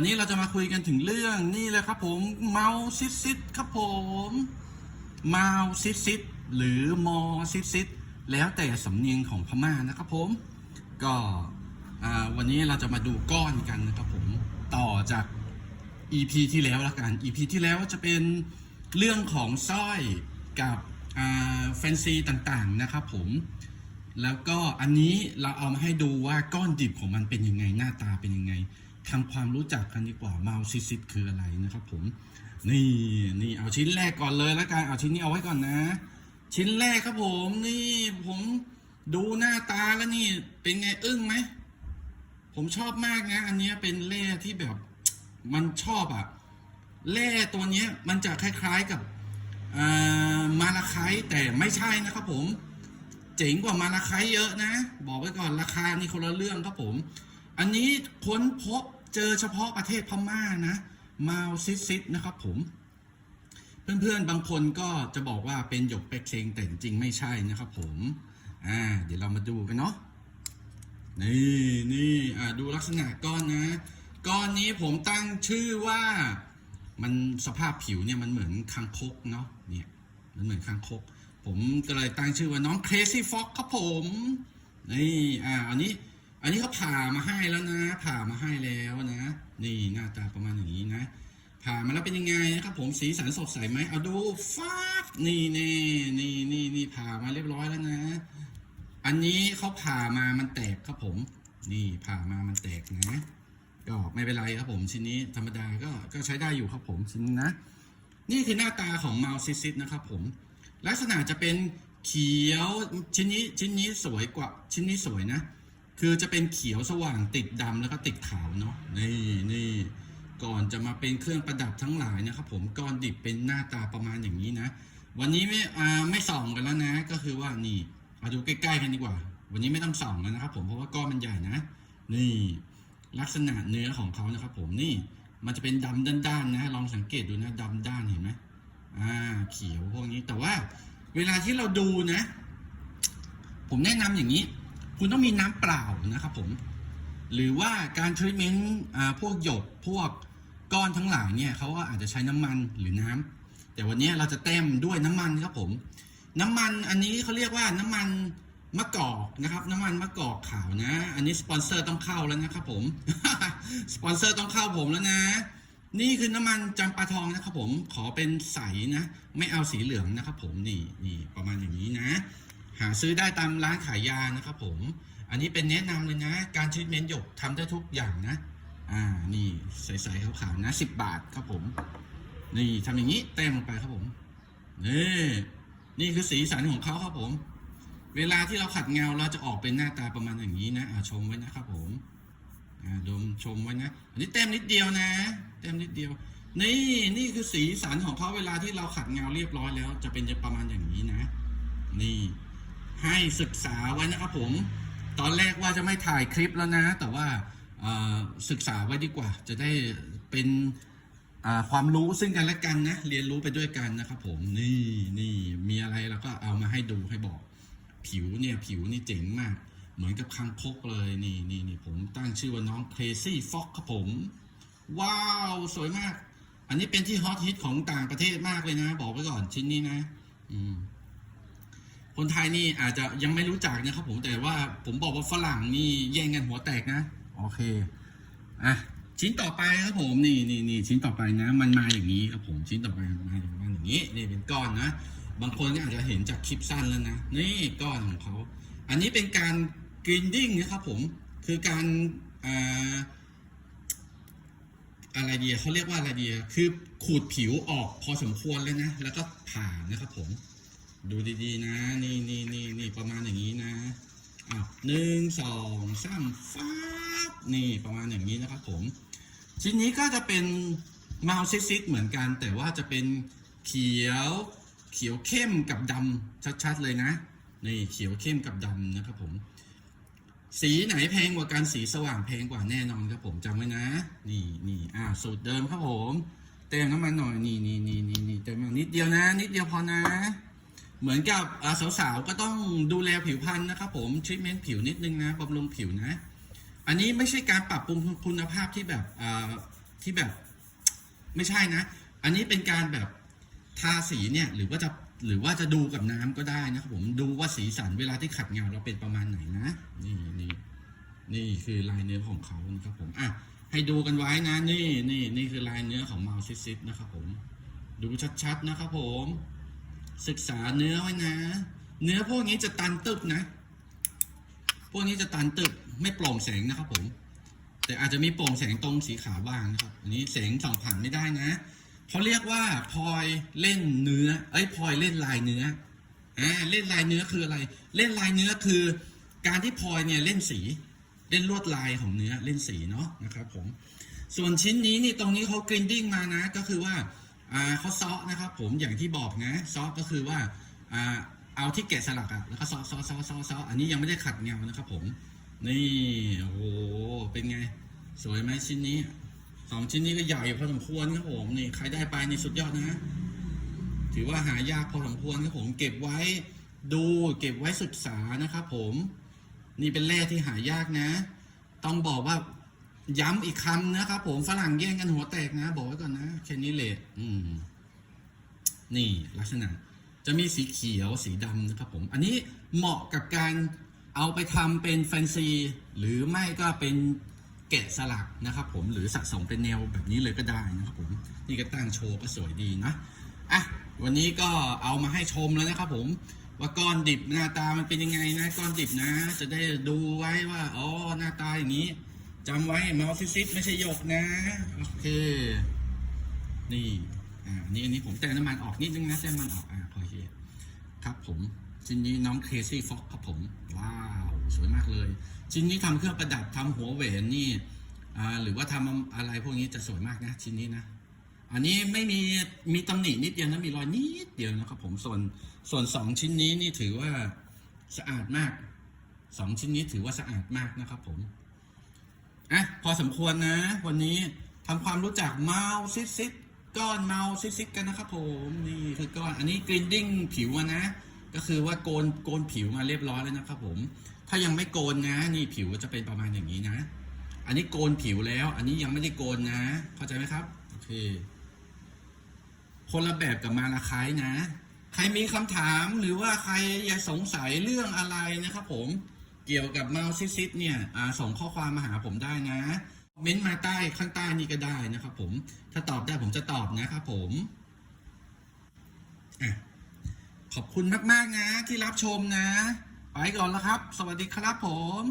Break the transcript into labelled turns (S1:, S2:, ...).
S1: วันนี้เราจะมาคุยกันถึงเรื่องนี่เลยครับผมเมาซิดซิดครับผมเมาซิดซิดหรือมอซิดซิดแล้วแต่สำเนียงของพม่านะครับผม ก็วันนี้เราจะมาดูก้อนกันนะครับผมต่อจาก EP ที่แล้วละกัน EP ที่แล้วจะเป็นเรื่องของสร้อยกับแฟนซีต่างๆนะครับผมแล้วก็อันนี้เราเอามาให้ดูว่าก้อนดิบของมันเป็นยังไงหน้าตาเป็นยังไง ทำความรู้จักกันดีกว่าเมาซิซิดคืออะไรนะครับผม นี่นี่เอาชิ้นแรกก่อนเลยแล้วกันเอาชิ้นนี้เอาไว้ก่อนนะ ชิ้นแรกครับผมนี่ผมดูหน้าตาแล้วนี่เป็นไงอึ้งไหมผมชอบมากนะ อันนี้เป็นแร่ที่แบบมันชอบอะแร่ตัวเนี้ยมันจะคล้ายๆกับมาลาไคต์แต่ไม่ใช่นะครับผม เจ๋งกว่ามาลาไคต์เยอะนะ บอกไว้ก่อนราคานี่คนละเรื่องครับผม อันนี้ค้นพบ เจอเฉพาะประเทศพม่านะมาซิซิดนะครับผม เพื่อนๆบางคนก็จะบอกว่าเป็นหยกเป็กเคงแต่จริงๆไม่ใช่นะครับผมอ่าเดี๋ยวเรามาดูกันเนาะนี่นี่อ่าดูลักษณะก้อนนะก้อนนี้ผมตั้งชื่อว่ามันสภาพผิวเนี่ยมันเหมือนคางคกเนาะเนี่ยมันเหมือนคางคก ผมก็เลยตั้งชื่อว่าน้อง Crazy Fox ครับผมนี่อ่าอันนี้ อันนี้เขาผ่ามาให้แล้วนะ ผ่ามาให้แล้วนะ นี่หน้าตาประมาณอย่างนี้นะ ผ่ามาแล้วเป็นยังไงนะครับ ผมสีสันสดใสไหมเอาดูฟ้านี่นี่นี่นี่นี่ผ่ามาเรียบร้อยแล้วนะ อันนี้เขาผ่ามามันแตกครับผม นี่ผ่ามามันแตกนะก็ไม่เป็นไรครับผมชิ้นนี้ธรรมดาก็ก็ใช้ได้อยู่ครับผมชิ้นนะ นี่คือหน้าตาของเมัลซิซิสนะครับผม ลักษณะจะเป็นเขียวชิ้นนี้ชิ้นนี้สวยกว่าชิ้นนี้สวยนะ คือจะเป็นเขียวสว่างติดดำแล้วก็ติดขาวเนาะนี่นี่ก่อนจะมาเป็นเครื่องประดับทั้งหลายนะครับผมก้อนดิบเป็นหน้าตาประมาณอย่างนี้นะ วันนี้ไม่อ่าไม่ส่องกันแล้วนะ ก็คือว่านี่มาดูใกล้ๆกันดีกว่า วันนี้ไม่ต้องส่องแล้วนะครับผมเพราะว่าก้อนมันใหญ่นะ นี่ลักษณะเนื้อของเขานะครับผมนี่มันจะเป็นดำด้านๆนะลองสังเกตดูนะดำด้านเห็นไหมอ่าเขียวพวกนี้แต่ว่าเวลาที่เราดูนะ ผมแนะนำอย่างนี้ คุณต้องมีน้ำเปล่านะครับผม หรือว่าการทรีทเมนต์พวกหยกพวกก้อนทั้งหลายเนี่ยเขาก็อาจจะใช้น้ำมันหรือน้ำแต่วันนี้เราจะเต็มด้วยน้ำมันครับผม น้ำมันอันนี้เขาเรียกว่าน้ำมันมะกอกนะครับ น้ำมันมะกอกขาวนะ อันนี้สปอนเซอร์ต้องเข้าแล้วนะครับผมสปอนเซอร์ต้องเข้าผมแล้วนะ นี่คือน้ำมันจำปาทองนะครับผมขอเป็นใสนะ ไม่เอาสีเหลืองนะครับผมนี่นี่ประมาณอย่างนี้นะ หาซื้อได้ตามร้านขายยานะครับผม อันนี้เป็นแนะนำเลยนะ การทรีทเมนต์หยกทำได้ทุกอย่างนะ อ่า นี่ใสๆขาวๆนะสิบบาทครับผม นี่ทำอย่างนี้แต้มลงไปครับผม นี่ นี่คือสีสันของเขาครับผม เวลาที่เราขัดเงาเราจะออกเป็นหน้าตาประมาณอย่างนี้นะอ่าชมไว้นะครับผมอ่าดมชมไว้นะ อันนี้แต้มนิดเดียวนะ แต้มนิดเดียว นี่ นี่คือสีสันของเขาเวลาที่เราขัดเงาเรียบร้อยแล้ว จะเป็นจะประมาณอย่างนี้นะ นี่ ให้ศึกษาไว้นะครับผม ตอนแรกว่าจะไม่ถ่ายคลิปแล้วนะ แต่ว่าศึกษาไว้ดีกว่า จะได้เป็นความรู้ซึ่งกันและกันนะ เรียนรู้ไปด้วยกันนะครับผม นี่นี่มีอะไรเราก็เอามาให้ดูให้บอก ผิวเนี่ยผิวนี่เจ๋งมาก เหมือนกับคังคกเลยนี่นี่นี่ผมตั้งชื่อว่าน้อง Crazy Fox ครับผม ว้าว สวยมาก อันนี้เป็นที่ฮอตฮิตของต่างประเทศมากเลยนะ บอกไว้ก่อนชิ้นนี้นะ อืม คนไทยนี่อาจจะยังไม่รู้จักนะครับผมแต่ว่าผมบอกว่าฝรั่งนี่แย่งกันหัวแตกนะโอเคอะชิ้นต่อไปครับผมนี่นี่นี่ชิ้นต่อไปนะ มันมาอย่างนี้ครับผมชิ้นต่อไปมันมาอย่างนี้นี่เป็นก้อนนะ บางคนก็อาจจะเห็นจากคลิปสั้นแล้วนะนี่ก้อนของเขาอันนี้เป็นการกรีนดิ้งนะครับผมคือการอ่าอะไรดีอะเขาเรียกว่าอะไรดีอะคือขูดผิวออกพอสมควรแล้วนะ แล้วก็ผ่านะครับผม ดูดีๆนะ นี่นี่นี่นี่ประมาณอย่างนี้นะอะหนึ่งสองสามฟ้าบนี่ประมาณอย่างนี้นะครับผม ชิ้นนี้ก็จะเป็นมาลซิซิสเหมือนกัน แต่ว่าจะเป็นเขียวเขียวเข้มกับดำชัดๆเลยนะนี่เขียวเข้มกับดำนะครับผม สีไหนแพงกว่ากันสีสว่างแพงกว่าแน่นอนครับผมจำไว้นะ นี่นี่อ่าสูตรเดิมครับผม เติมน้ำมันหน่อยนี่นี่นี่นี่นี่เติมนิดเดียวนะ นิดเดียวพอนะ เหมือนกับสาวๆก็ต้องดูแลผิวพรรณนะครับผมทรีทเมนต์ผิวนิดนึงนะบำรุงผิวนะ อันนี้ไม่ใช่การปรับปรุงคุณภาพที่แบบที่แบบไม่ใช่นะ อันนี้เป็นการแบบทาสีเนี่ยหรือว่าจะหรือว่าจะดูกับน้ำก็ได้นะครับผมดูว่าสีสันเวลาที่ขัดเงาเราเป็นประมาณไหนนะ นี่นี่นี่คือลายเนื้อของเขานะครับผมอะให้ดูกันไว้นะ นี่นี่นี่คือลายเนื้อของเมาซิซิสนะครับผม ดูชัดๆนะครับผม ศึกษาเนื้อไว้นะ เนื้อพวกนี้จะตันตึกนะ พวกนี้จะตันตึกไม่โปร่งแสงนะครับผม แต่อาจจะมีโปร่งแสงตรงสีขาวบ้างนะครับ อันนี้แสงส่องผ่านไม่ได้นะเขาเรียกว่าพลอยเล่นเนื้อ เอ้ยพลอยเล่นลายเนื้อ อ่า เล่นลายเนื้อคืออะไร เล่นลายเนื้อคือ การที่พลอยเนี่ยเล่นสี เล่นลวดลายของเนื้อ เล่นสีเนาะนะครับผม ส่วนชิ้นนี้นี่ตรงนี้เขากรินดิ้งมานะ ก็คือว่า เขาซาะนะครับ ผมอย่างที่บอกนะซาะก็คือว่าเอาที่แกะสลักอะแล้วก็ซาะซาะซาะซาะซาะอันนี้ยังไม่ได้ขัดเงานะครับ ผม นี่โอ้โหเป็นไง สวยไหมชิ้นนี้สองชิ้นนี้ก็ใหญ่พอสมควรครับผมนี่ใครได้ไปนี่สุดยอดนะถือว่าหายากพอสมควรครับผม เก็บไว้ดูเก็บไว้ศึกษานะครับผม นี่เป็นแร่ที่หายากนะ ต้องบอกว่า ย้ำอีกคำนะครับผมฝรั่งแย่งกันหัวแตกนะ บอกไว้ก่อนนะแค่นี้เลยอืม นี่ลักษณะ จะมีสีเขียวสีดำนะครับผม อันนี้เหมาะกับการเอาไปทำเป็นแฟนซี หรือไม่ก็เป็นแกะสลักนะครับผมหรือสะสมเป็นแนวแบบนี้เลยก็ได้นะครับผม นี่ก็ตั้งโชว์ก็สวยดีนะอะวันนี้ก็เอามาให้ชมแล้วนะครับผมว่าก้อนดิบหน้าตามันเป็นยังไงนะก้อนดิบนะ จะได้ดูไว้ว่าอ๋อหน้าตาอย่างนี้ จำไว้เมาซิซิสไม่ใช่หยกนะ โอเค นี่ อ่า นี่อันนี้ผมแต่น้ำมันออกนิดนึงนะแต่น้ำมันออก อ่าพอเฮียครับผมชิ้นนี้น้องเคซี่ฟ็อกครับผม ว้าว สวยมากเลย ชิ้นนี้ทำเครื่องประดับทำหัวแหวนนี่ อ่า หรือว่าทำอะไรพวกนี้จะสวยมากนะ ชิ้นนี้นะ อันนี้ไม่มี มีตำหนินิดเดียวนะ มีรอยนิดเดียวนะครับผม ส่วน ส่วนสองชิ้นนี้นี่ถือว่าสะอาดมากสองชิ้นนี้ถือว่าสะอาดมากนะครับผม อะพอสมควรนะ วันนี้ทำความรู้จักเมาซิซิดก้อนเมาซิซิดกันนะครับผมนี่คือก้อนอันนี้กรินดิ้งผิวนะ ก็คือว่าโกนโกนผิวมาเรียบร้อยแล้วนะครับผมถ้ายังไม่โกนนะ นี่ผิวจะเป็นประมาณอย่างนี้นะ อันนี้โกนผิวแล้ว อันนี้ยังไม่ได้โกนนะ เข้าใจไหมครับโอเคคนละแบบกับมาลาคายนะ ใครมีคำถามหรือว่าใครอยากสงสัยเรื่องอะไรนะครับผม เกี่ยวกับเมาสิซิสเนี่ยส่งข้อความมาหาผมได้นะเม้นต์มาใต้ข้างใต้นี่ก็ได้นะครับผมถ้าตอบได้ผมจะตอบนะครับผมอขอบคุณมาก ๆ นะที่รับชมนะ ไปก่อนแล้วครับ สวัสดีครับผม